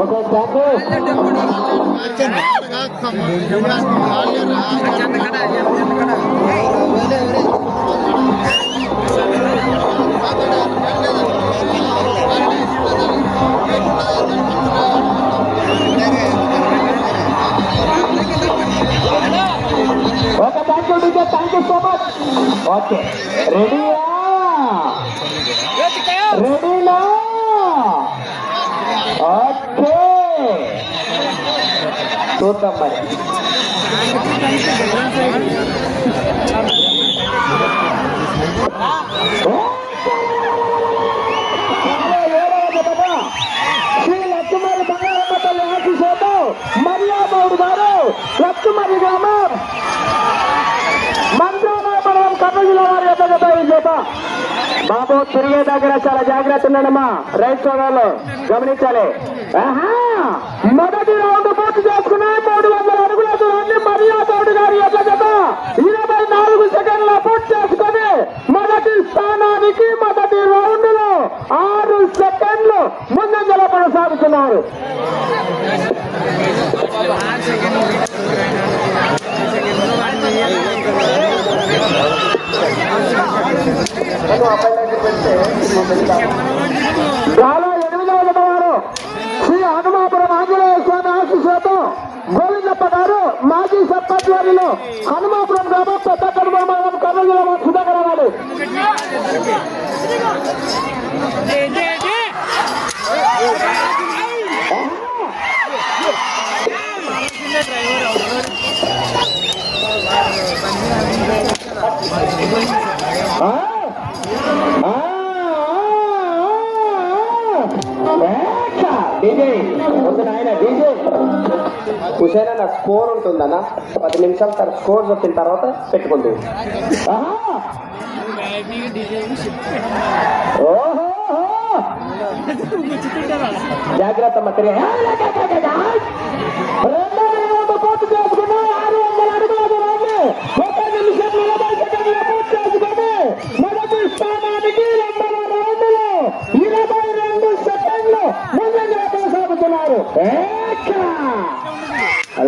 Okay thank you okay thank you DJ thank you so much okay రెడీయా రెడీనా okay చూద్దాం మరి. గారు లక్ష్మణ్ గ్రామం మంత్రాలయం కర్నూలు వారి యొక్క బాబు తిరిగే దగ్గర చాలా జాగ్రత్త ఉండడమ్మా. రైట్ సోదాలు గమనించాలి. ఆహా! మొదటి రౌండ్ పూర్తి చేసుకున్నాయి మూడు వందల అడుగుల దూరాన్ని మర్యాదవుడు గారి యొక్క జత ఇరవై నాలుగు సెకండ్ల పూర్తి చేసుకొని మొదటి స్థానానికి మొదటి రౌండ్లో ఆరు సెకండ్లు ముందంజలో ఉన్నారు. చాలా ఎనిమిదవ వారు శ్రీ హనుమాపురం ఆంజనేయ స్వామి ఆశీస్సులతో గోవిందప్ప గారు మాజీ సర్పంచ్ వారిలో హనుమాపురం గ్రామం పెద్ద కనుమ కర్నూలు జిల్లా సుధాకర్ వారు ఆ? ఆ, ఆ, హుసేనా ఏచ్చా, స్కోర్ ఉంటుందన్న పది నిమిషాలు తన స్కోర్ వచ్చిన తర్వాత పెట్టుకుంది. జాగ్రత్త రెండు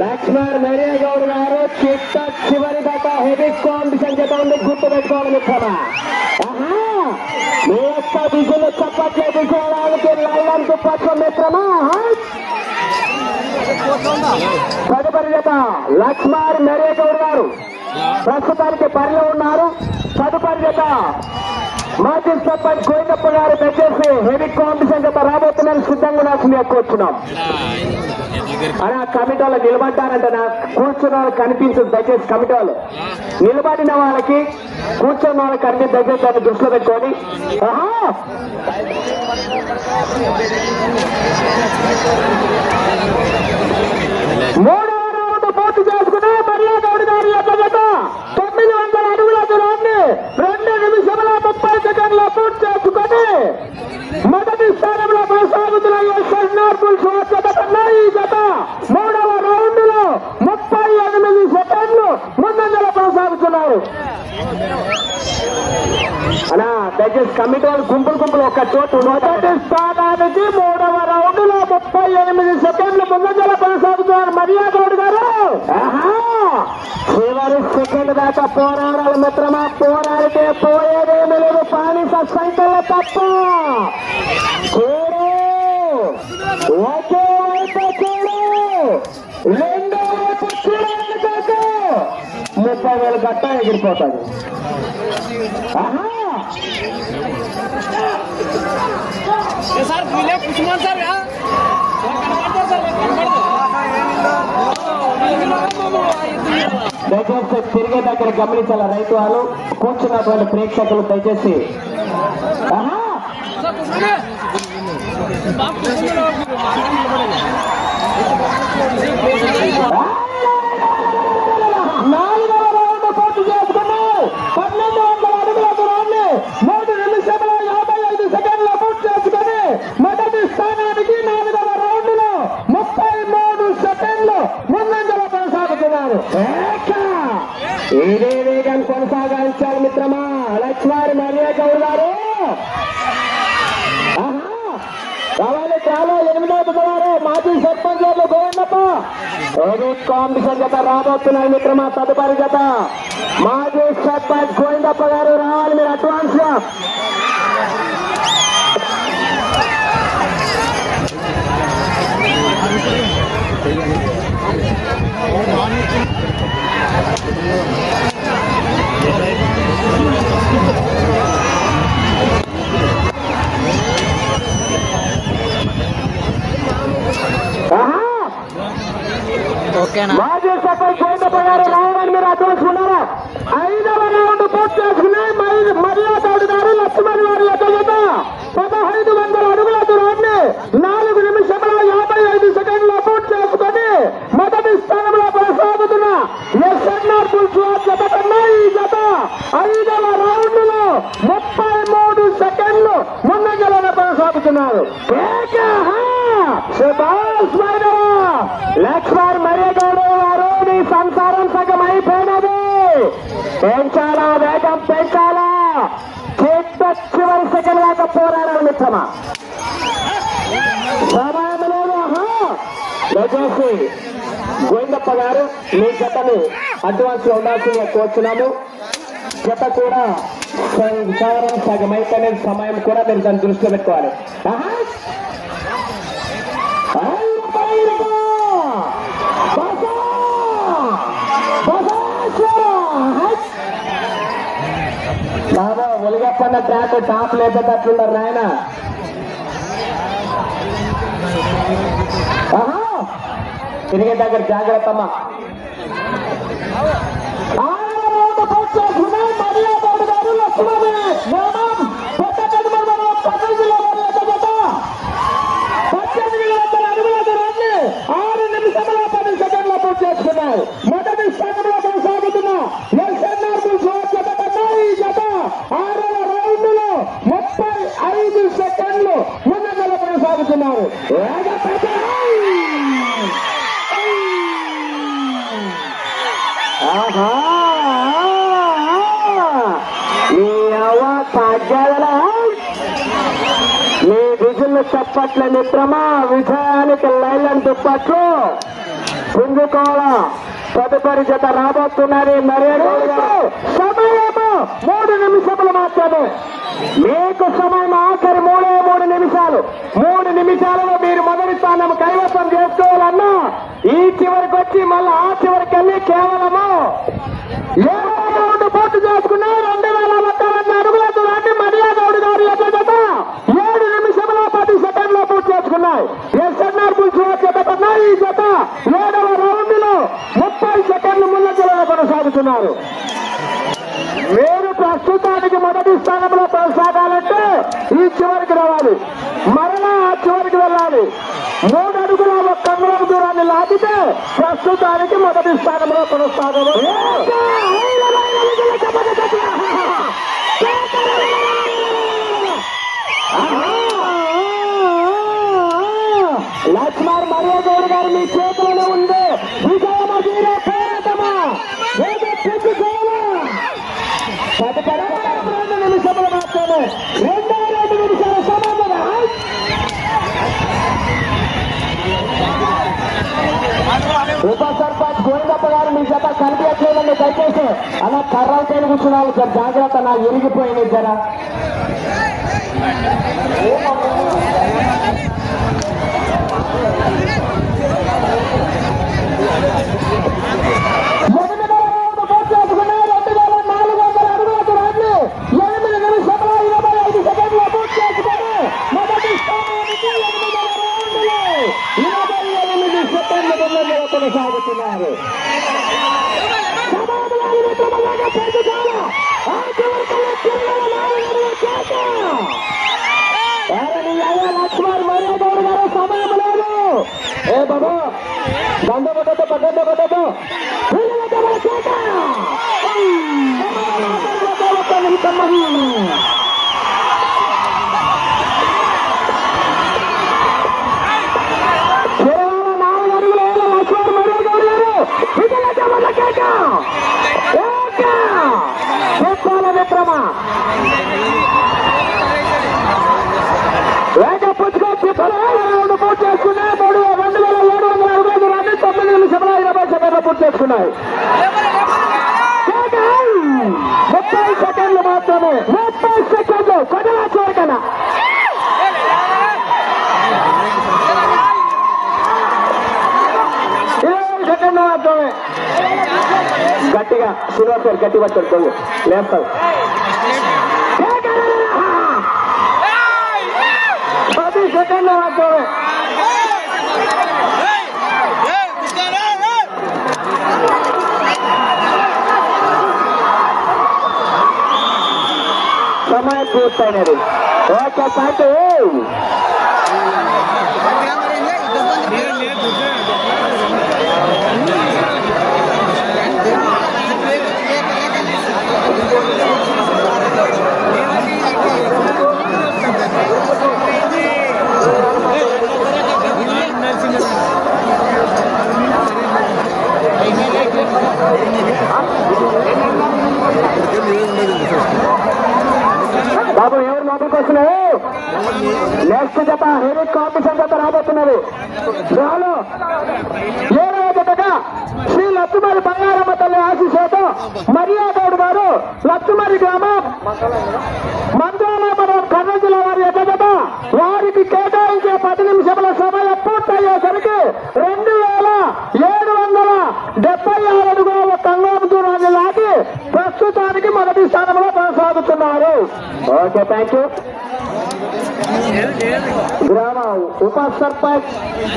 లక్ష్మణ్ మేరియా గౌడ్ గారు చిట్ట చివరి దాకా హెవీ కాంపిటీషన్ చేత ఉంది గుర్తు పెట్టుకోవాలి మిత్రమా? మీ యొక్క విజులు చప్పట్లు ఎదుర్కోవడానికి లైలాంటి పట్ల మిత్రమా తదుపరి జత లక్ష్మణ్ నరేగౌడ్ గారు ప్రస్తుతానికి పరిలో ఉన్నారు తదుపరి జత మాజీ సర్పంచ్ గోవిందప్ప గారు దయచేసి హెవీ కాంపిటీషన్ జత రాబోతున్నారు సిద్ధంగా నాకు ఎక్కువ వచ్చినాం అని ఆ కమిటీ వాళ్ళు నిలబడ్డారంటే కూర్చున్న కనిపించదు దయచేసి కమిటీ వాళ్ళు. నిలబడిన వాళ్ళకి కూర్చున్న వాళ్ళకి అన్ని దయచేసి దాన్ని దృష్టిలో పెట్టుకొని. ఆహా! మూడవ రౌండ్ పూర్తి చేసుకుని మర్యాదవుడి గారి యొక్క తొమ్మిది వందల అడుగుల దూరాన్ని రెండు నిమిషముల ముప్పై సెకండ్ల పూర్తి చేసుకొని మొదటి స్థానంలో కొనసాగుతున్న ఎస్ఎస్ నార్పుల్ జత కన్నా ఈ జత మూడవ రౌండ్లో ముప్పై ఎనిమిది సెకండ్లు ముందంజలో కొనసాగుతున్నారు అనా దయచేసి కమిటీ వాళ్ళు గుంపులు గుంపులు ఒక చోటు మొదటి స్థానానికి మూడవ రౌండ్లో ముప్పై ఎనిమిది సెకండ్లు ముందంజలో కొనసాగుతున్నారు మర్యాదోడు గారు. ఆహా! చివరి సెకండ్ దాకా పోరాడాలి మిత్రమా పోరాడితే పోయేదేమీ లేదు పాని సంఖ్యలో తప్ప. చూడు! ఒకే వైపు చూడు! రెండో వైపు ముప్పై వేల గట్ట ఎగిరిపోతుంది సార్ దయచేసి తిరిగే దగ్గర గమనించాల రైతు వాళ్ళు కూర్చున్నటువంటి ప్రేక్షకులు దయచేసి. ఆహా! నాలుగవ రౌండ్ పూర్తి చేసుకున్నావు పన్నెండు వందల అడుగుల దూరాన్ని మూడు నిమిషముల యాభై ఐదు సెకండ్ల పూర్తి చేసుకుని మొదటి స్థానానికి నాలుగవ రౌండ్లో ముప్పై మూడు సెకండ్లు ముందంజలో కొనసాగుతున్నారు ఏకా! ఇదే వేగం కొనసాగించాలి మిత్రమా లక్ష్మారి మరియా గౌడ్ గారు ఆహా! రావాలి చాలా ఎనిమిదో బుధవారం మాజీ సర్పంచ్ గోవిందప్ప ఏది కాంపిటీషన్ జత రాబోతున్నాయి మిత్రమా తదుపరి జత మాజీ సర్పంచ్ గోవిందప్ప గారు రావాలి మీరు అడ్వాన్స్గా ఆహా! Jenna. చిట్ట చివరి సెకండ్ దాకా పోరాడాలి మిత్రమా? దయచేసి గోవిందప్ప గారు మీ జతను అడ్వాన్స్లో ఉండాల్సిందిగా కోరుతున్నాము జత కూడా సంసారం సగం అయిపోయిన సమయం కూడా మీరు దాన్ని దృష్టిలో పెట్టుకోవాలి ఆహా. బాబా ఒలిగప్పన్న ట్రాక్ టాప్ లేపేటట్లున్నారు నాయన ఆహా! తిరిగే దగ్గర జాగ్రత్త అమ్మా ఆరవ పూర్తి చేసుకున్నాం. మర్యాదౌడు గారు లక్ష్మణి గ్రామం కొత్తపేట మండలం కర్నూలు జిల్లా వారి యొక్క జత. పద్దెనిమిది వందల అడుగుల దూరాన్ని ఆరు నిమిషముల పది సెకండ్ల పూర్తి చేసుకున్నారు మొదటి స్థానంలో కొనసాగుతున్న ఎస్ఎన్ఆర్ జత కన్నా ఈ జత ఆరవ రౌండ్లో ముప్పై ఐదు సెకండ్లు ముందంజలో కొనసాగుతున్నారు వేగపేట! ఆహా నీ అవ్వ తగ్గదలా మీ విధులు చప్పట్ల మిత్రమా విజయానికి లైలన్ దుప్పట్లు పుంజుకోవాలా తదుపరి జత రాబోతున్నది మరేడు సమయము మూడు నిమిషములు మాత్రమే. మీకు సమయం ఆఖరి మూడే మూడు నిమిషాలు. మూడు నిమిషాలలో మీరు మొదటి స్థానం కైవసం చేసుకోవాలన్నా ఈ చివరికి వచ్చి మళ్ళీ ఆ చివరికి వెళ్ళి కేవలము పూర్తి చేసుకున్న రెండు వేల ఒక్క వంద అడుగుల దూరాన్ని మర్యాదౌడు గారి యొక్క జత ఏడు పది సెకండ్లో పూర్తి చేసుకున్నాయి. ఎస్ఎన్ఆర్ బుల్స్ జత ఈ జత ఏడవ రౌండ్లో ముప్పై సెకండ్లు ముందంజలో కొనసాగుతున్నారు. మీరు ప్రస్తుతానికి మొదటి స్థానంలో కొనసాగాలంటే ఈ చివరికి రావాలి. మరలా చివరికి వెళ్ళాలి. మూడు అడుగుల ఒక్క అంగుళం దూరాన్ని లాగితే ప్రస్తుతానికి మొదటి స్థానంలో కొనసాగవచ్చు. లక్ష్మణ్ మర్యాదౌడ్ గారు మీ చేతిలోనే ఉంది. విజయమ తీరే పోరాటమా ఏదో పెట్టుకోవాలా తదుపరి రెండు నిమిషములు మాత్రమే రెండో రెండు నిమిషాల సమాధానం ఉప గోవిందప్ప గారు మీ జత కనిపించలేదండి దయచేసి. అలా కర్రలు పైన కూర్చున్నారు. సార్ జాగ్రత్త నా ఇరిగిపోయింది జర. ఎనిమిది రౌండ్ పూర్తి చేసుకున్నారు. రెండు వేల నాలుగు వందల అడుగుల దూరాన్ని ఎనిమిది నిమిషముల ఇరవై ఐదు సెకండ్ల పూర్తి చేసుకుని మొదటి స్థానానికి ఎనిమిదవ రౌండ్లో ఇరవై ఎనిమిది సెకండ్ల ముందంజలో కొనసాగుతున్నారు సమాధానాలు మిత్రమలాగా పెంచుతారా? ఆ చివరికల్లా చిరునవ్వు నాలుగు చేత. వారిని అయ్యా లక్ష్మణ్ మర్యాదౌడ్ గారు సమయం లేదు ఏ బాబు దండ కొట్టదు పడ్డ కొట్టదు నాలుగు సెకండ్లు పూర్తి చేసుకున్నాయి సెకండ్! ముప్పై సెకండ్లు మాత్రమే ముప్పై సెకండ్లు కొడలా చూడగల ఇరవై సెకండ్లు మాత్రమే గట్టిగా శ్రీనివాస్ గారు గట్టి పట్టాడు లేస్తావు పది సెకండ్లు మాత్రమే సమయం పూర్తయినది ఓకే పాటు నెక్స్ట్ జత హెవీ కాంపిటీషన్ జత రాబోతున్నారు రాలో ఏడవ జతగా శ్రీ లత్తుమారి బంగారమ్మ తల్లి ఆశీస్సులతో మర్యాదవుడు గారు లత్తుమారి గ్రామం. మంత్రాలయపురం కర్నూలు జిల్లా వారి యొక్క జత. వారికి కేటాయించే పది నిమిషముల సమయం పూర్తయ్యేసరికి రెండు వేల ఏడు వందల డెబ్బై ఆరు అడుగుల ఒక కంగారు దూరాన్ని లాగి ప్రస్తుతానికి మొదటి స్థానంలో కొనసాగుతున్నారు. ఓకే థ్యాంక్ యూ గ్రామ ఉప సర్పంచ్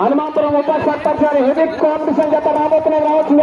హనుమాపురం ఉప సర్పంచ్ గారి హెవీ కాంపిటీషన్ జత రాబోతున్నాయి రావచ్చు